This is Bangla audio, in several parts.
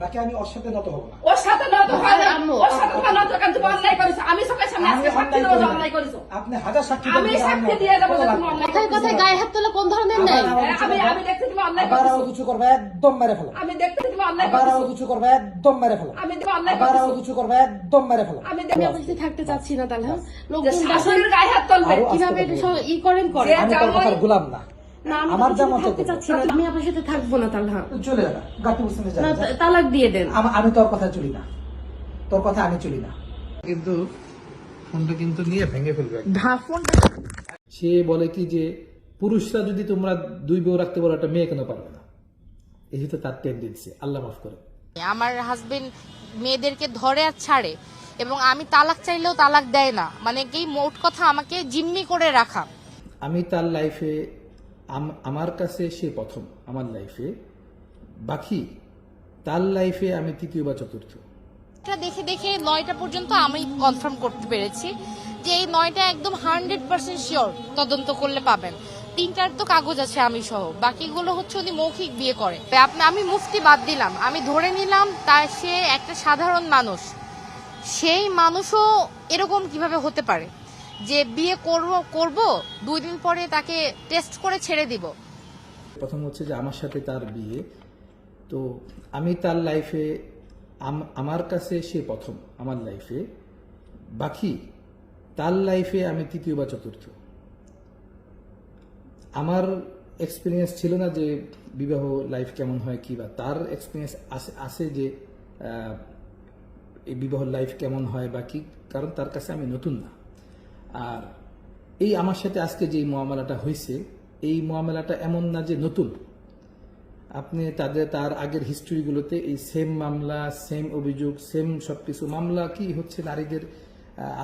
বাকি আমি ওর সাথে নত হব না ওর সাথে নত হয় না। আম্মু, ওর সাথে তোমার নত কেন? তুমি অন্যায় করেছ। আমি সকাল সামনে আজকে সাক্ষী দেবো অন্যায় না। করেছ। আপনি হাজার সাক্ষী আমি সাক্ষী দিয়ে দেবো যে কোনো তুমি অন্যায় কথায় কথায় গায়ে হাত তোলা কোন ধরনের নেই হ্যাঁ, আমি- আমি দেখতে তুমি অন্যায় করেছ। কিছু করবে একদম মেরে ফেলো আমি দেখতে তুমি অন্যায় আবার আমার কিছু করবে একদম মেরে ফেলো আমি দেখতে অন্যায় আবার আমার কিছু করবে একদম মেরে ফেলো আমি আমি দেখতে আপনার থাকতে চাচ্ছি না তাহলে হ্যাঁ? লোকজন শাশুড়ির গায়ে হাত তুলবে। কীভাবে ই করেন করেন আমি তোর কথার গোলাম না আমার যা মত আমি আপনার সাথে থাকব না হ্যাঁ। চলে তালাক দিয়ে দেন। আমি তোর কথা চলি না। তোর কথা আমি চলি না। কিন্তু ফোনটা কিন্তু নিয়ে ভেঙে ফেলবে সে বলে কি যে পুরুষরা যদি তোমরা দুই বউ রাখতে পারো একটা মেয়ে কেন পারবে না? এই তো তার টেন্ডেন্সি আল্লাহ মাফ করে। আমার হাজবেন্ড মেয়েদেরকে ধরে আর ছাড়ে এবং আমি তালাক চাইলেও তালাক দেয় না। মানে কি মোট কথা আমাকে জিম্মি করে রাখা। আমি তার লাইফে আমার কাছে সে প্রথম, আমার লাইফে বাকি, তার লাইফে আমি তৃতীয় বা চতুর্থ। দেখে দেখে নয়টা পর্যন্ত আমি কনফার্ম করতে পেরেছি যে এই নয়টা একদম হান্ড্রেড পার্সেন্ট শিওর তদন্ত করলে পাবেন। তিনটার তো কাগজ আছে আমি সহ। বাকিগুলো হচ্ছে উনি মৌখিক বিয়ে করে। আমি মুফতি বাদ দিলাম। আমি ধরে নিলাম তার সে একটা সাধারণ মানুষ। সেই মানুষও এরকম কীভাবে হতে পারে? যে বিয়ে করব করব, দুই দিন পরে তাকে টেস্ট করে ছেড়ে দিব। প্রথম হচ্ছে যে আমার সাথে তার বিয়ে। তো আমি তার লাইফে আমার কাছে সে প্রথম আমার লাইফে বাকি, তার লাইফে আমি তৃতীয় বা চতুর্থ। আমার এক্সপিরিয়েন্স ছিল না যে বিবাহ লাইফ কেমন হয় কি বা তার এক্সপিরিয়েন্স আছে আছে যে এই বিবাহ লাইফ কেমন হয় বা কি, কারণ তার কাছে আমি নতুন না। আর এই আমার সাথে আজকে যে মহামেলাটা হয়েছে, এই মহামেলাটা এমন না যে নতুন। আপনি তাদের, তার আগের হিস্ট্রিগুলোতে এই সেম মামলা সেম অভিযোগ সেম সবকিছু, মামলা কি হচ্ছে নারীদের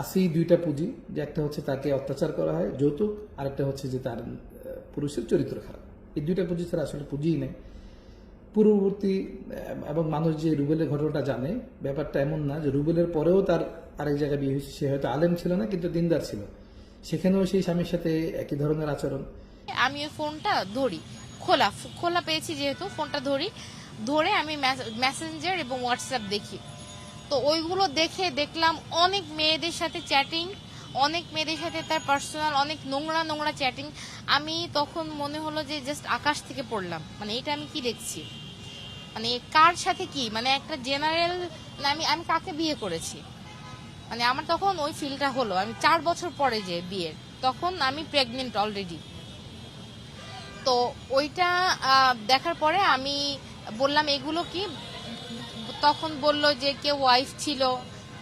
আছেই দুইটা পুঁজি, যে একটা হচ্ছে তাকে অত্যাচার করা হয়, যৌতুক আর একটা হচ্ছে যে তার পুরুষের চরিত্র খারাপ। এই দুইটা পুঁজি ছাড়া আসলে পুঁজিই নেই। পূর্ববর্তী এবং মানুষ যে রুবেলের ঘটনাটা জানে, ব্যাপারটা এমন না যে রুবেলের পরেও তার আরেক জায়গায় বিয়ে হয়েছে, সে হয়তো আলেম ছিল না, কিন্তু দিনদার ছিল। সেখানেও সেই স্বামীর সাথে একই ধরনের আচরণ। আমি ওই ফোনটা ধরি, খোলা খোলা পেয়েছি যেহেতু, ফোনটা ধরি, ধরে আমি মেসেঞ্জার এবং হোয়াটসঅ্যাপ দেখি। তো ওইগুলো দেখে দেখলাম অনেক মেয়েদের সাথে চ্যাটিং অনেক মেয়েদের সাথে তার পার্সোনাল অনেক নোংরা নোংরা চ্যাটিং আমি তখন মনে হলো যে জাস্ট আকাশ থেকে পড়লাম। মানে এটা আমি কি দেখছি? মানে কার সাথে কি? মানে একটা জেনারেল আমি আমি কাকে বিয়ে করেছি? মানে আমার তখন ওই ফিলটা হলো, আমি চার বছর পরে যে বিয়ের, তখন আমি প্রেগনেন্ট অলরেডি তো ওইটা দেখার পরে আমি বললাম, এগুলো কি? তখন বলল যে কেউ ওয়াইফ ছিল,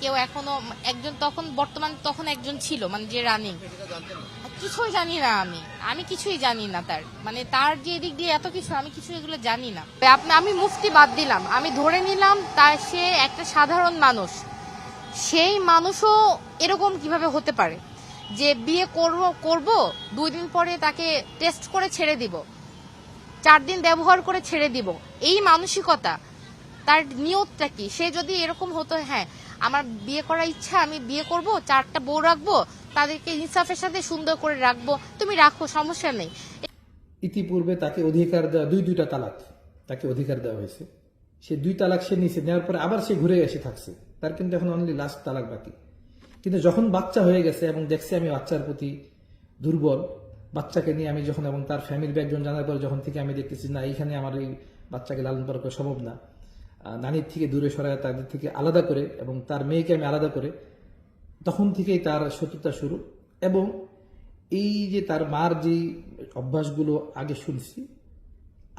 কেউ এখনও, একজন তখন, বর্তমান তখন একজন ছিল মানে যে রানিং। কিছুই জানি না আমি আমি কিছুই জানি না তার। মানে তার যে এদিক দিয়ে এত কিছু, আমি কিছু এগুলো জানি না। আমি মুফতি বাদ দিলাম, আমি ধরে নিলাম তার সে একটা সাধারণ মানুষ। সেই মানুষও এরকম কীভাবে হতে পারে? যে বিয়ে করব করব, দুই দিন পরে তাকে টেস্ট করে ছেড়ে দিব, চার দিন ব্যবহার করে ছেড়ে দিব, এই মানসিকতা, তার নিয়তটা কি? সে যদি এরকম হতো হ্যাঁ আমার বিয়ে করার ইচ্ছা, আমি বিয়ে করব, চারটা বউ রাখব, তাদেরকে ইনসাফের সাথে সুন্দর করে রাখব, তুমি রাখো, সমস্যা নেই। ইতিপূর্বে তাকে অধিকার দেওয়া, দুই দুইটা তালাক তাকে অধিকার দেওয়া হয়েছে। সে দুই তালাক সে নিচে নেওয়ার পরে আবার সে ঘুরে এসে থাকছে। তার কিন্তু এখন অনলি লাস্ট তালাক বাকি। কিন্তু যখন বাচ্চা হয়ে গেছে এবং দেখছে আমি বাচ্চার প্রতি দুর্বল, বাচ্চাকে নিয়ে আমি যখন এবং তার ফ্যামিলি ব্যাকজন জানার পর যখন থেকে আমি দেখতেছি, না, এইখানে আমার এই বাচ্চাকে লালন পালন করা সম্ভব না। নানির থেকে দূরে সরায় তাদের থেকে আলাদা করে এবং তার মেয়েকে আমি আলাদা করে তখন থেকেই তার শত্রুতা শুরু এবং এই যে তার মার যে অভ্যাসগুলো আগে শুনছি,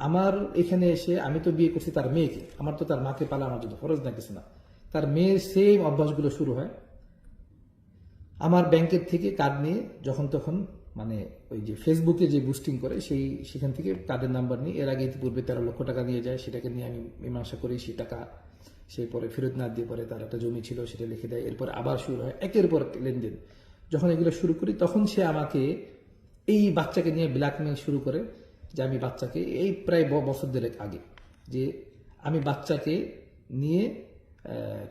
আমার এখানে এসে আমি তো বিয়ে করছি তার মেয়েকে, আমার তো তার মাকে পালা আমার জন্য ফরজ না, কিছু না। তার মেয়ের সেম অভ্যাসগুলো শুরু হয়। আমার ব্যাংকের থেকে কার্ড নিয়ে যখন তখন মানে ওই যে ফেসবুকে যে বুস্টিং করে সেই, সেখান থেকে কার্ডের নাম্বার নিয়ে, এর আগে ইতিপূর্বে তেরো লক্ষ টাকা নিয়ে যায়, সেটাকে নিয়ে আমি মীমাংসা করি, সেই টাকা সে পরে ফেরত না দিয়ে পরে তার একটা জমি ছিল, সেটা লিখে দেয়, এরপর আবার শুরু হয়, একের পর লেনদেন। যখন এগুলো শুরু করি, তখন সে আমাকে এই বাচ্চাকে নিয়ে ব্ল্যাকমেল শুরু করে যে আমি বাচ্চাকে এই প্রায় বছর দেড়েক আগে যে আমি বাচ্চাকে নিয়ে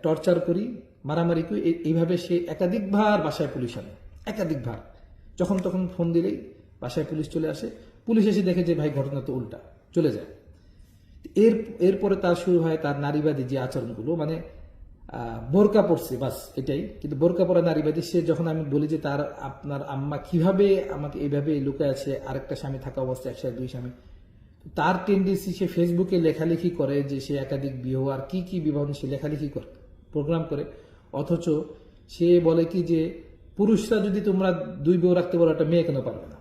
টর্চার করি, মারামারি করি এইভাবে সে একাধিকবার বাসায় পুলিশ আনে। একাধিকবার। যখন তখন ফোন দিলেই বাসায় পুলিশ চলে আসে। পুলিশ এসে দেখে যে, ভাই, ঘটনা তো উল্টা। চলে যায়। এর এরপরে তার শুরু হয় তার নারীবাদী যে আচরণগুলো। মানে বোরকা পড়ছে বাস, এটাই। কিন্তু বোরকা পরা নারীবাদী, সে যখন আমি বলি যে, তার আপনার আম্মা কীভাবে আমাকে এইভাবে লুকে আছে? আরেকটা স্বামী থাকা অবস্থায়, একসাথে দুই স্বামী। তার টেন্ডেন্সি সে ফেসবুকে লেখালেখি করে যে সে একাধিক বিবাহ আর কি কি বিবাহ সে লেখালেখি করে প্রোগ্রাম করে। অথচ সে বলে কি যে, পুরুষরা যদি তোমরা দুই বউ রাখতে পারো, একটা মেয়ে কেন পারবে না?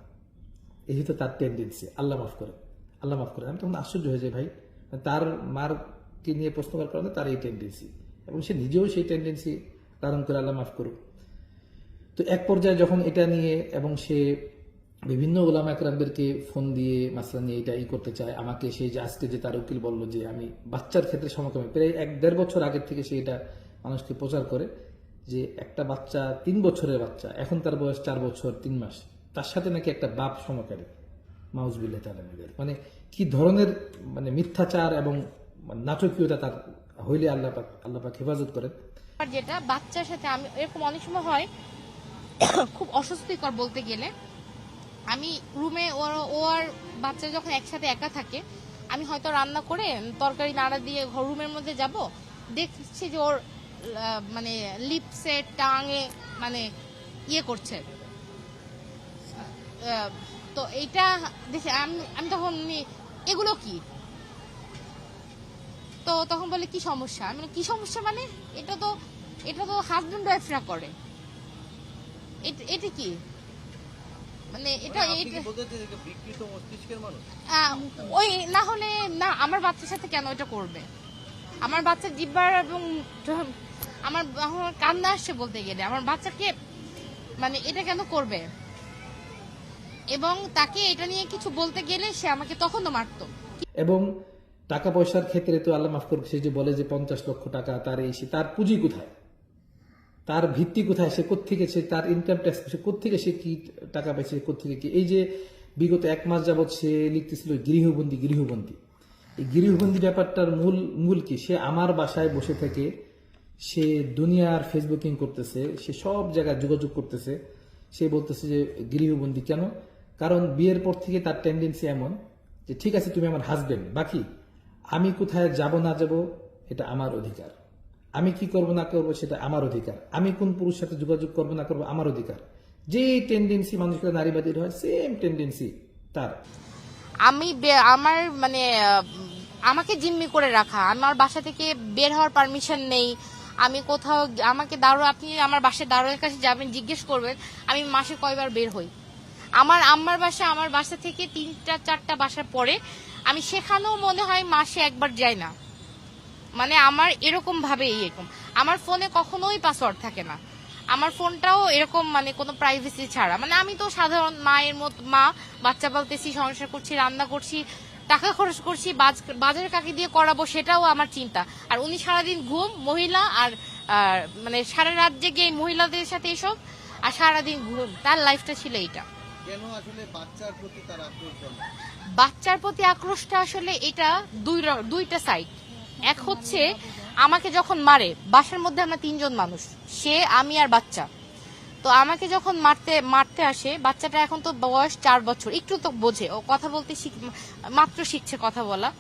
এই তো তার টেন্ডেন্সি আল্লাহ মাফ করে, আল্লাহ মাফ করে। আমি তখন আশ্চর্য হয়ে যাই ভাই। তার মারকে নিয়ে প্রশ্ন করার কারণে তার এই টেন্ডেন্সি এবং সে নিজেও সেই টেন্ডেন্সি ধারণ করে আল্লাহ মাফ করুক। তো এক পর্যায়ে যখন এটা নিয়ে এবং সে বিভিন্ন ওলামা একরামদেরকে ফোন দিয়ে মাসলা নিয়ে এটা ই করতে চায়। আমাকে সেই যে আজকে যে তার উকিল বলল যে আমি বাচ্চার ক্ষেত্রে সমকামী, প্রায় এক দেড় বছর আগের থেকে সে এটা মানুষকে প্রচার করে যে একটা বাচ্চা তিন বছরের বাচ্চা, এখন তার বয়স চার বছর তিন মাস, তার সাথে নাকি একটা বাপ সমকারী মাউজবিল্লাহ তালামের মানে কি ধরনের মানে মিথ্যাচার এবং নাটকীয়তা তার হইলে আল্লাহ আল্লাহ পাক হেফাজত করেন। যেটা বাচ্চার সাথে আমি এরকম অনেক সময় হয়, খুব অস্বস্তিকর বলতে গেলে। আমি রুমে ও আর বাচ্চা যখন একসাথে একা থাকে আমি হয়তো রান্না করে তরকারি নাড়া দিয়ে ঘর রুমের মধ্যে যাব দেখছি যে ওর মানে লিপসে টাঙে মানে ইয়ে করছে। তো এইটা দেখে আমি আমি তখন এগুলো কি? তো তখন বলে কি সমস্যা? বলি, কি সমস্যা মানে? এটা তো এটা তো হাজবেন্ড ওয়াইফরা করে। এটা কি? মানে এটা আপনি কি এটা বলতে চাইছেন যে বিকৃত মস্তিষ্কের মানুষ? ওই না হলে না আমার বাচ্চার সাথে কেন এটা করবে? আমার বাচ্চা জিব্বার এবং আমার কান্না আসছে বলতে গেলে। আমার বাচ্চাকে মানে এটা কেন করবে? এবং তাকে এটা নিয়ে কিছু বলতে গেলে সে আমাকে তখনও মারতো। এবং টাকা পয়সার ক্ষেত্রে তো আল্লাহ মাফ করুক সে যে বলে যে পঞ্চাশ লক্ষ টাকা তার এই সে তার পুঁজি কোথায়? তার ভিত্তি কোথায়? সে কোত্থেকে সে তার ইনকাম ট্যাক্স সে কোত্থেকে সে কি টাকা পাইছে কোত্থেকে কি? এই যে বিগত এক মাস যাবৎ সে লিখতেছিল গৃহবন্দী গৃহবন্দী। এই গৃহবন্দী ব্যাপারটার মূল মূল কি? সে আমার বাসায় বসে থেকে সে দুনিয়ার ফেসবুকিং করতেছে, সে সব জায়গায় যোগাযোগ করতেছে। সে বলতেছে যে, গৃহবন্দী কেন? কারণ বিয়ের পর থেকে তার টেন্ডেন্সি এমন যে, ঠিক আছে, তুমি আমার হাজবেন্ড বাকি? আমি কোথায় যাব, না যাব, এটা আমার অধিকার। আমি কি করব না করব সেটা আমার অধিকার। আমি কোন পুরুষের সাথে যোগাযোগ করব না করব আমার অধিকার। যে টেন্ডেন্সি মানুষের নারীবাদীর হয় সেম টেন্ডেন্সি তার। আমি আমার মানে আমাকে জিম্মি করে রাখা। আমার বাসা থেকে বের হওয়ার পারমিশন নেই। আমি কোথাও, আমাকে দাঁড়ো আপনি আমার বাসায় দারোয়ার কাছে যাবেন, জিজ্ঞেস করবেন, আমি মাসে কয়বার বের হই। আমার আম্মার বাসা, আমার বাসা থেকে তিনটা, চারটা বাসার পরে, আমি সেখানেও মনে হয় মাসে একবার যাই না। মানে আমার এরকম ভাবে এরকম। আমার ফোনে কখনোই পাসওয়ার্ড থাকে না। আমার ফোনটাও এরকম মানে কোনো প্রাইভেসি ছাড়া। মানে আমি তো সাধারণ মায়ের মতো মা বাচ্চা পালতেছি সংসার করছি রান্না করছি টাকা খরচ করছি বাজ- বাজার কাকে দিয়ে করাবো সেটাও আমার চিন্তা। আর উনি সারাদিন ঘুম মহিলা আর মানে সারা রাত জেগে এই মহিলাদের সাথে এসব আর সারাদিন ঘুম। তার লাইফটা ছিল আসলে বাচ্চার প্রতি আক্রোশটা আসলে এটা দুইটা সাইড এক হচ্ছে, আমাকে যখন মারে, বাসার মধ্যে আমরা তিনজন মানুষ, সে, আমি আর বাচ্চা। তো আমাকে যখন মারতে মারতে আসে, বাচ্চাটা এখন তো বয়স চার বছর, একটু তো বোঝে, ও কথা বলতে শিখ- মাত্র শিখছে কথা বলা।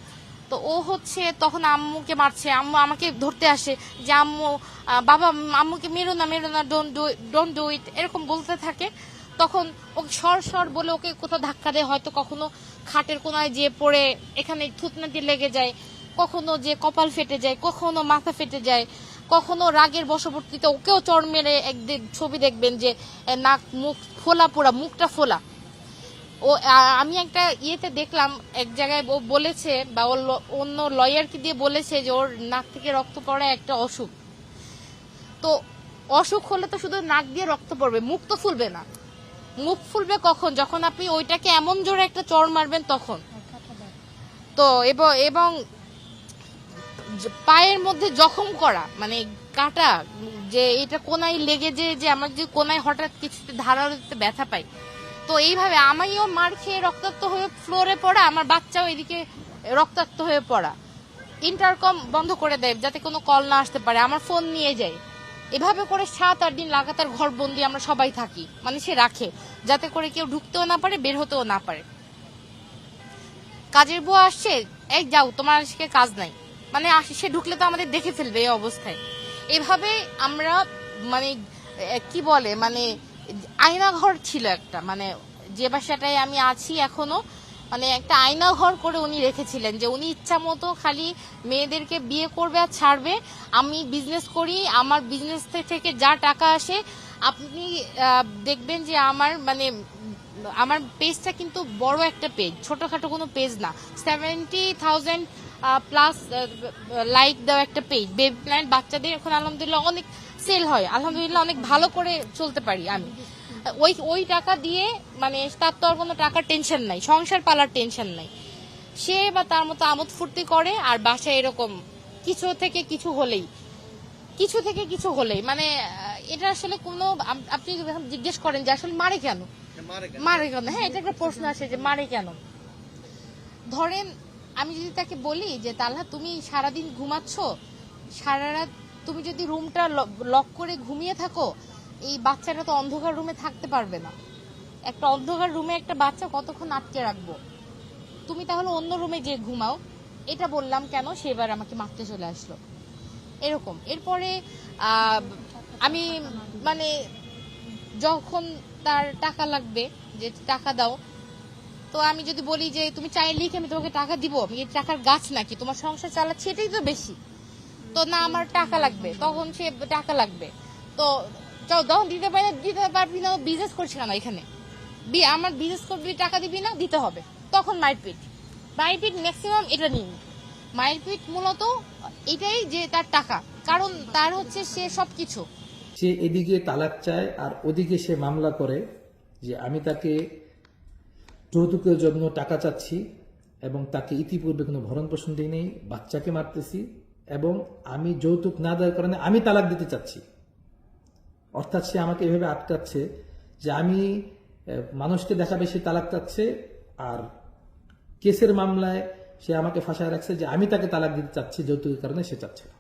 তো ও হচ্ছে, তখন আম্মুকে মারছে, আম্মু আমাকে ধরতে আসে যে, আম্মু বাবা, আম্মুকে মেরো না মেরো না ডোন্ট ডু ইট এরকম বলতে থাকে। তখন ওকে সর সর বলে ওকে কোথাও ধাক্কা দেয়, হয়তো কখনো খাটের কোনায় যেয়ে পড়ে, এখানে থুতনা দিয়ে লেগে যায়। কখনো যে কপাল ফেটে যায় কখনো মাথা ফেটে যায় কখনো রাগের বশবর্তীতে ওকেও চড় মেরে একদিন ছবি দেখবেন যে নাক মুখ ফোলা পোড়া মুখটা ফোলা। ও আমি একটা ইয়েতে দেখলাম এক জায়গায় ও বলেছে বা ওর অন্য লয়ারকে দিয়ে বলেছে যে ওর নাক থেকে রক্ত পড়া একটা অসুখ। তো অসুখ হলে তো শুধু নাক দিয়ে রক্ত পড়বে মুখ তো ফুলবে না। মুখ ফুলবে কখন? যখন আপনি ওইটাকে এমন জোরে একটা চড় মারবেন তখন। তো এবং পায়ের মধ্যে জখম করা মানে কাটা, যে এটা কোনায় লেগে যে যে আমার যে কোনায় হঠাৎ কিছুতে ধারাতে ব্যথা পাই। তো এইভাবে আমিও মার খেয়ে রক্তাক্ত হয়ে ফ্লোরে পড়া, আমার বাচ্চাও এদিকে রক্তাক্ত হয়ে পড়া। ইন্টারকম বন্ধ করে দেয় যাতে কোনো কল না আসতে পারে, আমার ফোন নিয়ে যায়। এভাবে করে সাত আট দিন লাগাতার ঘর বন্দি আমরা সবাই থাকি মানে সে রাখে, যাতে করে কেউ ঢুকতেও না পারে, বের হতেও না পারে। কাজের বুয়া আসছে, এই যাও, তোমার আজকে কাজ নাই। মানে সে ঢুকলে তো আমাদের দেখে ফেলবে এই অবস্থায়। এভাবে আমরা মানে কি বলে মানে আয়না ঘর ছিল একটা। মানে যে বাসাটায় আমি আছি এখনও মানে একটা আয়না ঘর করে উনি রেখেছিলেন যে উনি ইচ্ছা মতো খালি মেয়েদেরকে বিয়ে করবে আর ছাড়বে। আমি বিজনেস করি, আমার বিজনেস থেকে যা টাকা আসে, আপনি দেখবেন যে আমার মানে আমার পেজটা কিন্তু বড় একটা পেজ ছোটখাটো কোনো পেজ না। সেভেন্টি থাউজেন্ড প্লাস লাইক দেওয়া একটা পেজ বেবি প্ল্যান্ট বাচ্চাদের এখন আলহামদুলিল্লাহ অনেক সেল হয়। আলহামদুলিল্লাহ অনেক ভালো করে চলতে পারি আমি। ওই ওই টাকা দিয়ে মানে তার তো আর কোনো টাকার টেনশন নাই। সংসার পালার টেনশন নাই। সে বা তার মতো আমোদ ফুর্তি করে আর বাসায় এরকম কিছু থেকে কিছু হলেই। কিছু থেকে কিছু হলেই। মানে এটা আসলে কোনো আপ- আপনি জিজ্ঞেস করেন যে আসলে মারে কেন? মারে কেন? হ্যাঁ এটা একটা প্রশ্ন আসে যে মারে কেন? ধরেন আমি যদি তাকে বলি যে, তালহা, তুমি সারাদিন ঘুমাচ্ছ? সারা রাত তুমি যদি রুমটা লক করে ঘুমিয়ে থাকো, এই বাচ্চাটা তো অন্ধকার রুমে থাকতে পারবে না। একটা অন্ধকার রুমে একটা বাচ্চা কতক্ষণ আটকে রাখব? তুমি তাহলে অন্য রুমে যে ঘুমাও। এটা বললাম কেন? সেবার আমাকে মারতে চলে আসলো। এরকম। এরপরে আমি মানে যখন তার টাকা লাগবে, যে টাকা দাও তো আমি যদি বলি যে তুমি চাইলেই লিখে আমি তোমাকে টাকা দিব, আমি টাকার গাছ নাকি, তোমার সংসার চালাচ্ছি, এটাই তো বেশি। তো না, আমার টাকা লাগবে, তখন সে টাকা লাগবে। তো যাও, তখন দিতে পারি, দিতে পারবি না বিজনেস করছি না এখানে? আমার বিজনেস করবি, টাকা দিবি না, দিতে হবে। তখন মারপিট মারপিট ম্যাক্সিমাম এটা নিন। মারপিট মূলত এটাই যে তার টাকা, কারণ তার হচ্ছে সে সবকিছু। সে এদিকে তালাক চায়, আর ওদিকে সে মামলা করে যে আমি তাকে যৌতুকের জন্য টাকা চাচ্ছি এবং তাকে ইতিপূর্বে কোনো ভরণ পোষণ দিই নেই বাচ্চাকে মারতেছি এবং আমি যৌতুক না দেওয়ার কারণে আমি তালাক দিতে চাচ্ছি অর্থাৎ সে আমাকে এভাবে আটকাচ্ছে যে আমি মানুষকে দেখাবে সে তালাক চাচ্ছে আর কেসের মামলায় সে আমাকে ফাঁসায় রাখছে যে আমি তাকে তালাক দিতে চাচ্ছি, যৌতুকের কারণে সে চাচ্ছে না।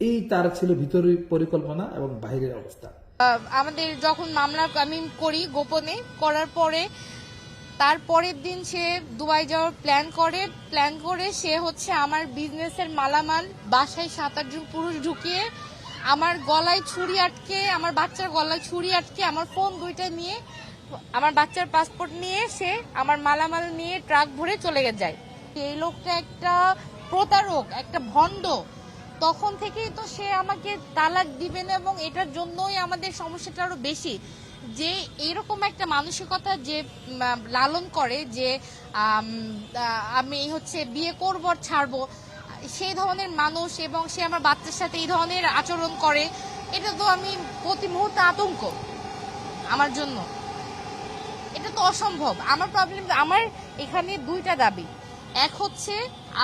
এই তার ছিল ভিতরের পরিকল্পনা এবং বাইরের অবস্থা আমাদের যখন মামলা আমি করি গোপনে, করার পরে তার পরের দিন সে দুবাই যাওয়ার প্ল্যান করে প্ল্যান করে সে হচ্ছে আমার বিজনেসের মালামাল বাসায় সাত আটজন পুরুষ ঢুকিয়ে আমার গলায় ছুরি আটকে, আমার বাচ্চার গলায় ছুরি আটকে, আমার ফোন দুইটা নিয়ে, আমার বাচ্চার পাসপোর্ট নিয়ে সে আমার মালামাল নিয়ে ট্রাক ভরে চলে যায়। এই লোকটা একটা প্রতারক, একটা ভণ্ড। তখন থেকেই তো সে আমাকে তালাক দিবে না এবং এটার জন্যই আমাদের সমস্যাটা আরও বেশি। যে এরকম একটা মানসিকতা যে লালন করে যে, আমি হচ্ছে বিয়ে করব আর ছাড়বো, সেই ধরনের মানুষ এবং সে আমার বাচ্চার সাথে এই ধরনের আচরণ করে, এটা তো আমি প্রতি মুহূর্তে আতঙ্ক আমার জন্য। এটা তো অসম্ভব। আমার প্রবলেম আমার এখানে দুইটা দাবি। এক হচ্ছে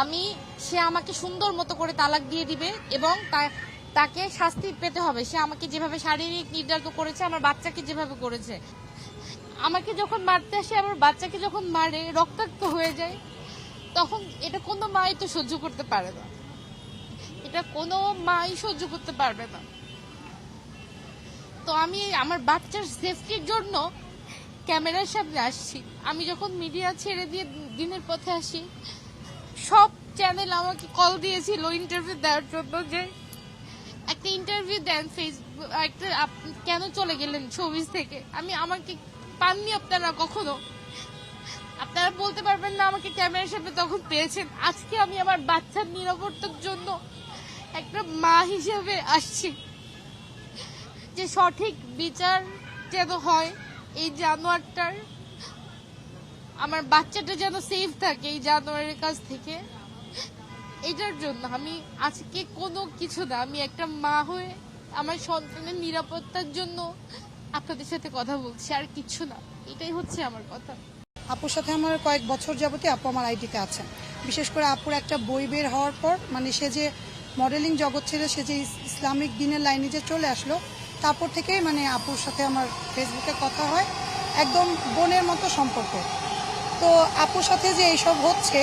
আমি, সে আমাকে সুন্দর মতো করে তালাক দিয়ে দিবে এবং তাকে শাস্তি পেতে হবে। সে আমাকে যেভাবে শারীরিক নির্যাতন করেছে, আমার বাচ্চাকে যেভাবে করেছে। আমাকে যখন মারতে আসে, আমার বাচ্চাকে যখন মারে, রক্তাক্ত হয়ে যায়, তখন এটা কোনো মাই তো সহ্য করতে পারে না। এটা কোনো মাই সহ্য করতে পারবে না। তো আমি আমার বাচ্চার সেফটির জন্য ক্যামেরার সামনে আসছি। আমি যখন মিডিয়া ছেড়ে দিয়ে দিনের পথে আসি, সব চ্যানেল আমাকে কল দিয়েছিল ইন্টারভিউ দেওয়ার জন্য যে, একটা ইন্টারভিউ দেন ফেসবুক একটা কেন চলে গেলেন শোবিজ থেকে? আমি, আমাকে পাননি আপনারা কখনো? আপনারা বলতে পারবেন না আমাকে ক্যামেরার সামনে তখন পেয়েছেন। আজকে আমি আমার বাচ্চার নিরাপত্তার জন্য একটা মা হিসেবে আসছি। যে সঠিক বিচার যেন হয় এই জানোয়ারটার, আমার বাচ্চাটা যেন সেফ থাকে এই জানোয়ারের কাছ থেকে। এটার জন্য আমি আজকে কোনো কিছু না, আমি একটা মা হয়ে আমার সন্তানের নিরাপত্তার জন্য আপনাদের সাথে কথা বলছি, আর কিছু না। এটাই হচ্ছে আমার কথা। আপুর সাথে আমার কয়েক বছর যাবতীয় আপু আমার আইডিতে আছেন। বিশেষ করে আপুর একটা বই বের হওয়ার পর মানে সে যে মডেলিং জগৎ ছেড়ে সে যে ইসলামিক দিনের লাইনে যে চলে আসলো তারপর থেকেই মানে আপুর সাথে আমার ফেসবুকে কথা হয়, একদম বোনের মতো সম্পর্ক। তো আপুর সাথে যে এইসব হচ্ছে,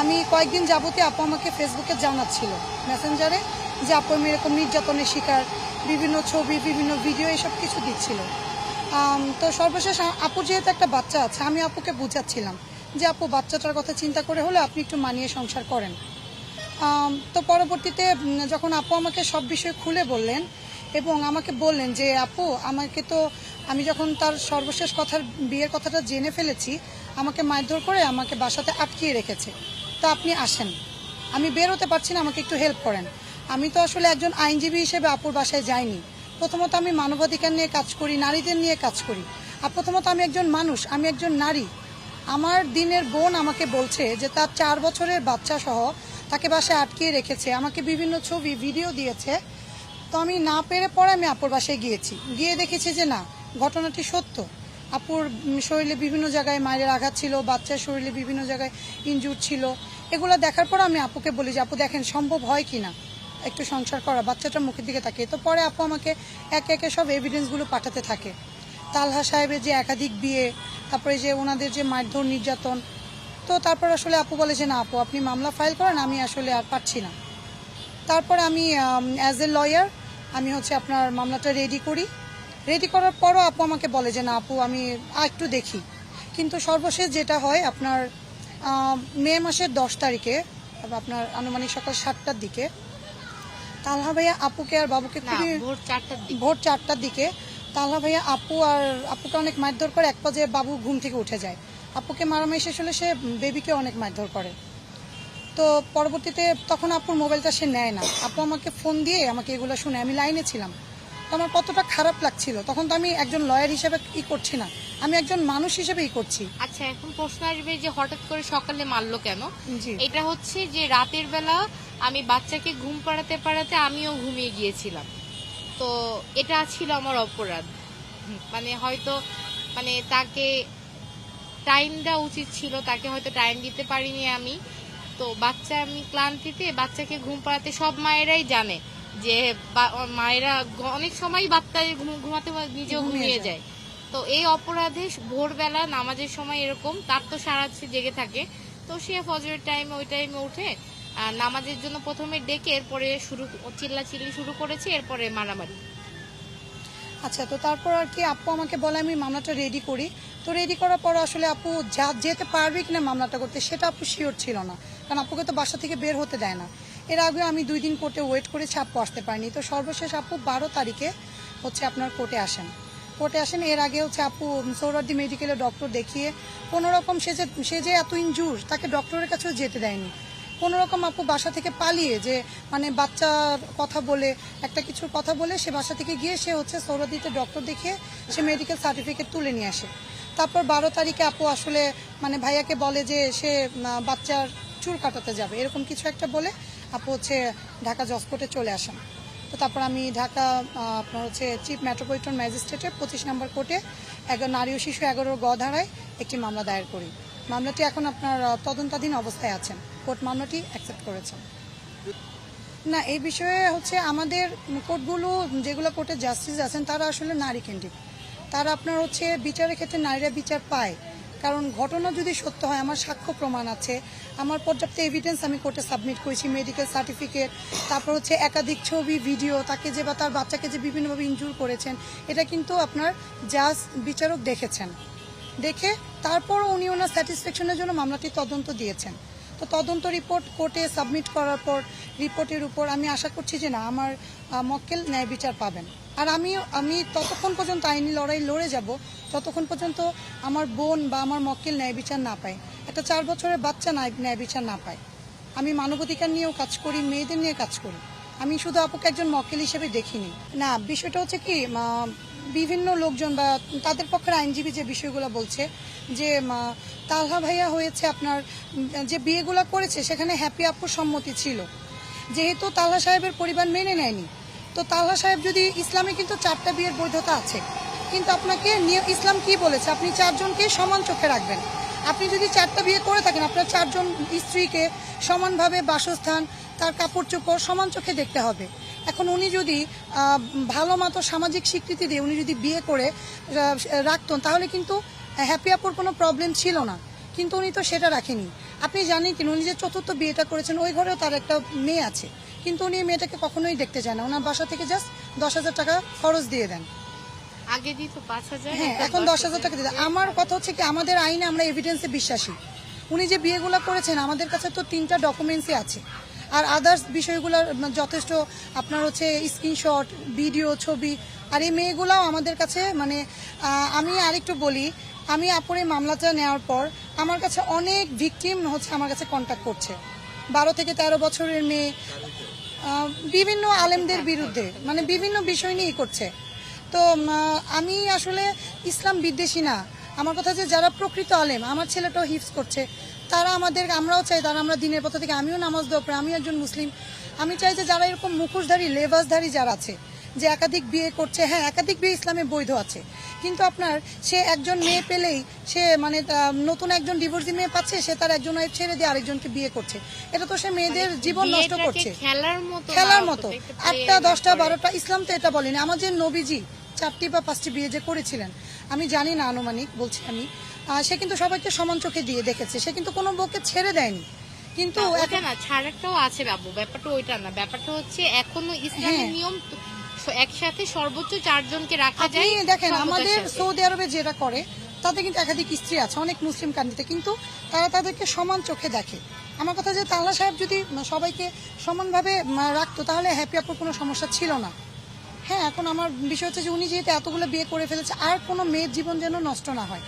আমি কয়েকদিন যাবতীয় আপু আমাকে ফেসবুকে জানাচ্ছিল মেসেঞ্জারে যে আপু আমি এরকম নির্যাতনের শিকার, বিভিন্ন ছবি, বিভিন্ন ভিডিও এসব কিছু দিচ্ছিল। তো সর্বশেষ আপু যেহেতু একটা বাচ্চা আছে, আমি আপুকে বুঝাচ্ছিলাম যে আপু বাচ্চাটার কথা চিন্তা করে হলে আপনি একটু মানিয়ে সংসার করেন। তো পরবর্তীতে যখন আপু আমাকে সব বিষয়ে খুলে বললেন এবং আমাকে বললেন যে, আপু, আমাকে তো, আমি যখন তার সর্বশেষ কথার, বিয়ের কথাটা জেনে ফেলেছি, আমাকে মারধর করে আমাকে বাসাতে আটকিয়ে রেখেছে। তা আপনি আসেন। আমি বেরোতে পারছি না, আমাকে একটু হেল্প করেন। আমি তো আসলে একজন আইনজীবী হিসেবে আপুর বাসায় যাইনি। প্রথমত আমি মানবাধিকার নিয়ে কাজ করি, নারীদের নিয়ে কাজ করি। আর প্রথমত আমি একজন মানুষ, আমি একজন নারী। আমার দিনের বোন আমাকে বলছে যে, তার চার বছরের বাচ্চা সহ তাকে বাসায় আটকিয়ে রেখেছে। আমাকে বিভিন্ন ছবি ভিডিও দিয়েছে। তো আমি না পেরে পরে আমি আপুর বাসায় গিয়েছি। গিয়ে দেখেছি যে না, ঘটনাটি সত্য। আপুর শরীরে বিভিন্ন জায়গায় মায়ের আঘাত ছিল, বাচ্চার শরীরে বিভিন্ন জায়গায় ইনজুর ছিল। এগুলো দেখার পর আমি আপুকে বলি যে, আপু, দেখেন, সম্ভব হয় কি না একটু সংসার করা বাচ্চাটার মুখের দিকে তাকিয়ে। তো পরে আপু আমাকে একে একে সব এভিডেন্সগুলো পাঠাতে থাকে। তালহা সাহেবের যে একাধিক বিয়ে, তারপরে যে ওনাদের যে মারধর নির্যাতন, তো তারপর আসলে আপু বলে যে, না, আপু, আপনি মামলা ফাইল করেন, আমি আসলে আর পারছি না। তারপর আমি অ্যাজ এ লয়ার আমি হচ্ছে আপনার মামলাটা রেডি করি। রেডি করার পরও আপু আমাকে বলে যে না আপু আমি একটু দেখি। কিন্তু সর্বশেষ যেটা হয় আপনার মে মাসের দশ তারিখে আপনার আনুমানিক সকাল সাতটার দিকে তালহা ভাইয়া আপুকে আর বাবুকে ভোর চারটার দিকে। ভোর চারটার দিকে তালহা ভাইয়া আপু আর আপুকে অনেক মারধর করে এক পর্যায়ে বাবু ঘুম থেকে উঠে যায়। আপুকে মারামারি শেষ হলে সে বেবিকে অনেক মারধর করে। তো পরবর্তীতে তখন আপুর মোবাইলটা সে নেয় না। আপু আমাকে ফোন দিয়ে আমাকে এগুলো শুনে আমি লাইনে ছিলাম। তো আমার কতটা খারাপ লাগছিল। তখন তো আমি একজন লয়ার হিসেবে ই করছি না। আমি একজন মানুষ হিসেবে ই করছি। আচ্ছা এখন প্রশ্ন আসবে যে হঠাৎ করে সকালে মারলো কেন? জি। এটা হচ্ছে যে রাতের বেলা আমি বাচ্চাকে ঘুম পাড়াতে পাড়াতে আমিও ঘুমিয়ে গিয়েছিলাম। তো এটা ছিল আমার অপরাধ। মানে হয়তো মানে তাকে টাইম দেওয়া উচিত ছিল। তাকে হয়তো টাইম দিতে পারিনি আমি। তো বাচ্চা আমি ক্লান্তিতে বাচ্চাকে ঘুম পাড়াতে সব মায়েরাই জানে যে মায়েরা অনেক সময় বাচ্চা ঘুম- ঘুমাতে নিজেও ঘুমিয়ে যায়। তো এই অপরাধে ভোরবেলা নামাজের সময় এরকম তার তো সারা জেগে থাকে। তো সে ফজরের টাইমে ওই টাইমে উঠে নামাজের জন্য প্রথমে ডেকে এরপরে শুরু চিল্লা চিল্লি শুরু করেছে এরপরে মারামারি। আচ্ছা তো তারপর আর কি আপু আমাকে বলে আমি মামলাটা রেডি করি। তো রেডি করার পর আসলে আপু যা যেতে পারবে কিনা মামলাটা করতে, সেটা আপু শিওর ছিল না। কারণ আপুকে তো বাসা থেকে বের হতে দেয় না। এর আগে আমি দুই দিন কোর্টে ওয়েট করেছি, আপু আসতে পারিনি। তো সর্বশেষ আপু বারো তারিখে হচ্ছে আপনার কোর্টে আসেন। কোর্টে আসেন, এর আগে হচ্ছে আপু সৌরাদ্দি মেডিকেলে ডক্টর দেখিয়ে কোনোরকম সে যে সে যে এত ইনজুর তাকে ডক্টরের কাছেও যেতে দেয়নি। কোনো রকম আপু বাসা থেকে পালিয়ে যে মানে বাচ্চার কথা বলে, একটা কিছুর কথা বলে সে বাসা থেকে গিয়ে সে হচ্ছে সৌরদিতে ডক্টর দেখিয়ে সে মেডিকেল সার্টিফিকেট তুলে নিয়ে আসে। তারপর বারো তারিখে আপু আসলে মানে ভাইয়াকে বলে যে সে বাচ্চার চুল কাটাতে যাবে। এরকম কিছু একটা বলে আপু হচ্ছে ঢাকা জসকোর্টে চলে আসেন। তো তারপর আমি ঢাকা আপনার হচ্ছে চিফ মেট্রোপলিটন ম্যাজিস্ট্রেটের পঁচিশ নম্বর কোর্টে এগারো, নারী ও শিশু এগারোর গ ধারায় একটি মামলা দায়ের করি। মামলাটি এখন আপনার তদন্তাধীন অবস্থায় আছেন। কোর্ট মামলাটি অ্যাকসেপ্ট করেছেন। না, এই বিষয়ে হচ্ছে আমাদের কোর্টগুলো, যেগুলো কোর্টে জাস্টিস আছেন, তারা আসলে নারী কেন্দ্রিক। তারা আপনার হচ্ছে বিচারের ক্ষেত্রে নারীরা বিচার পায়। কারণ ঘটনা যদি সত্য হয়, আমার সাক্ষ্য প্রমাণ আছে। আমার পর্যাপ্ত এভিডেন্স আমি কোর্টে সাবমিট করেছি মেডিকেল সার্টিফিকেট তারপর হচ্ছে একাধিক ছবি ভিডিও তাকে যে বা তার বাচ্চাকে যে বিভিন্নভাবে ইনজুর করেছেন, এটা কিন্তু আপনার জাজ বিচারক দেখেছেন। দেখে তারপরও উনি ওনার স্যাটিসফ্যাকশনের জন্য মামলাটি তদন্ত দিয়েছেন। তো তদন্ত রিপোর্ট কোর্টে সাবমিট করার পর রিপোর্টের উপর আমি আশা করছি যে না, আমার মক্কেল ন্যায় বিচার পাবেন। আর আমি আমি ততক্ষণ পর্যন্ত আইনি লড়াই লড়ে যাব যতক্ষণ পর্যন্ত আমার বোন বা আমার মক্কেল ন্যায় বিচার না পায়। একটা চার বছরের বাচ্চা ন্যায় বিচার না পায়। আমি মানবাধিকার নিয়েও কাজ করি, মেয়েদের নিয়ে কাজ করি। আমি শুধু আপুকে একজন মক্কেল হিসেবে দেখিনি। না, বিষয়টা হচ্ছে কি বিভিন্ন লোকজন বা তাদের পক্ষের আইনজীবী যে বিষয়গুলো বলছে, যে তালহা ভাইয়া হয়েছে আপনার যে বিয়েগুলো করেছে, সেখানে হ্যাপি আপুর সম্মতি ছিল। যেহেতু তালহা সাহেবের পরিবার মেনে নেয়নি, তো তালহা সাহেব যদি ইসলামে কিন্তু চারটা বিয়ের বৈধতা আছে, কিন্তু আপনাকে ইসলাম কি বলেছে? আপনি চারজনকে সমান চোখে রাখবেন। আপনি যদি চারটা বিয়ে করে থাকেন, আপনার চারজন স্ত্রীকে সমানভাবে বাসস্থান, তার কাপড় চোপড় সমান চোখে দেখতে হবে। এখন উনি যদি ভালো মতো সামাজিক স্বীকৃতি দিয়ে উনি যদি বিয়ে করে রাখতেন তাহলে কিন্তু হ্যাপি আপুর কোনো প্রবলেম ছিল না। কিন্তু উনি তো সেটা রাখেনি। আপনি জানেন কি উনি যে চতুর্থ বিয়েটা করেছেন ওই ঘরেও তার একটা মেয়ে আছে। কিন্তু উনি মেয়েটাকে কখনোই দেখতে চান না। ওনার বাসা থেকে জাস্ট দশ হাজার টাকা খরচ দিয়ে দেন। আগে দিত পাঁচ হাজার হ্যাঁ এখন দশ হাজার। টাকা দিতে আমার কথা হচ্ছে কি আমাদের আইনে আমরা এভিডেন্সে বিশ্বাসী। উনি যে বিয়েগুলো করেছেন আমাদের কাছে তো তিনটা ডকুমেন্টসই আছে। আর আদার্স বিষয়গুলোর যথেষ্ট আপনার হচ্ছে স্ক্রিনশট ভিডিও ছবি, আর এই মেয়েগুলাও আমাদের কাছে মানে আমি আরেকটু বলি, আমি এই মামলাটা নেওয়ার পর আমার কাছে অনেক ভিকটিম হচ্ছে আমার কাছে কন্ট্যাক্ট করছে। বারো থেকে তেরো বছরের মেয়ে বিভিন্ন আলেমদের বিরুদ্ধে মানে বিভিন্ন বিষয় নিয়েই করছে। তো আমি আসলে ইসলাম বিদ্বেষী না। আমার কথা যে যারা প্রকৃত আলেম, আমার ছেলেটাও হিপস করছে। তারা আমাদের আমরাও চাই তারা আমরা দিনের পথ থেকে আমিও নামাজ দেওয়া পড়ি, আমি একজন মুসলিম। আমি চাই যে যারা এরকম মুখোশধারী লেবাসধারী যারা আছে যে একাধিক বিয়ে করছে হ্যাঁ একাধিক বিয়ে ইসলামে বৈধ আছে কিন্তু আপনার সে একজন মেয়ে পেলেই সে মানে নতুন একজন ডিভোর্সি মেয়ে পাচ্ছে সে তার একজন ওয়াইফ ছেড়ে দিয়ে আরেকজনকে বিয়ে করছে। এটা তো সে মেয়েদের জীবন নষ্ট করছে। খেলার মতো খেলার মতো। একটা আটটা দশটা বারোটা ইসলাম তো এটা বলেনি। আমাদের নবীজি চারটি বা পাঁচটি বিয়ে যে করেছিলেন আমি জানি না আনুমানিক বলছি আমি সে কিন্তু সবাইকে সমান চোখে দিয়ে দেখেছে সে কিন্তু কোনো বউকে ছেড়ে দেয়নি। কিন্তু না ছাড়াটাও আছে বাবু ব্যাপারটা ওইটা না ব্যাপারটা হচ্ছে এখনও ইসলামের হ্যাঁ। নিয়ম একসাথে সর্বোচ্চ চারজনকে রাখা যায় দেখেন আমাদের সৌদি আরবে যেটা করে তাতে কিন্তু একাধিক স্ত্রী আছে অনেক মুসলিম কান্ট্রিতে কিন্তু তারা তাদেরকে সমান চোখে দেখে। আমার কথা যে তাল্লা সাহেব যদি সবাইকে সমানভাবে রাখতো তাহলে হ্যাপি আপুর কোনো সমস্যা ছিল না। হ্যাঁ এখন আমার বিষয় হচ্ছে যে উনি যেহেতু এতগুলো বিয়ে করে ফেলেছে, আর কোনো মেয়ের জীবন যেন নষ্ট না হয়।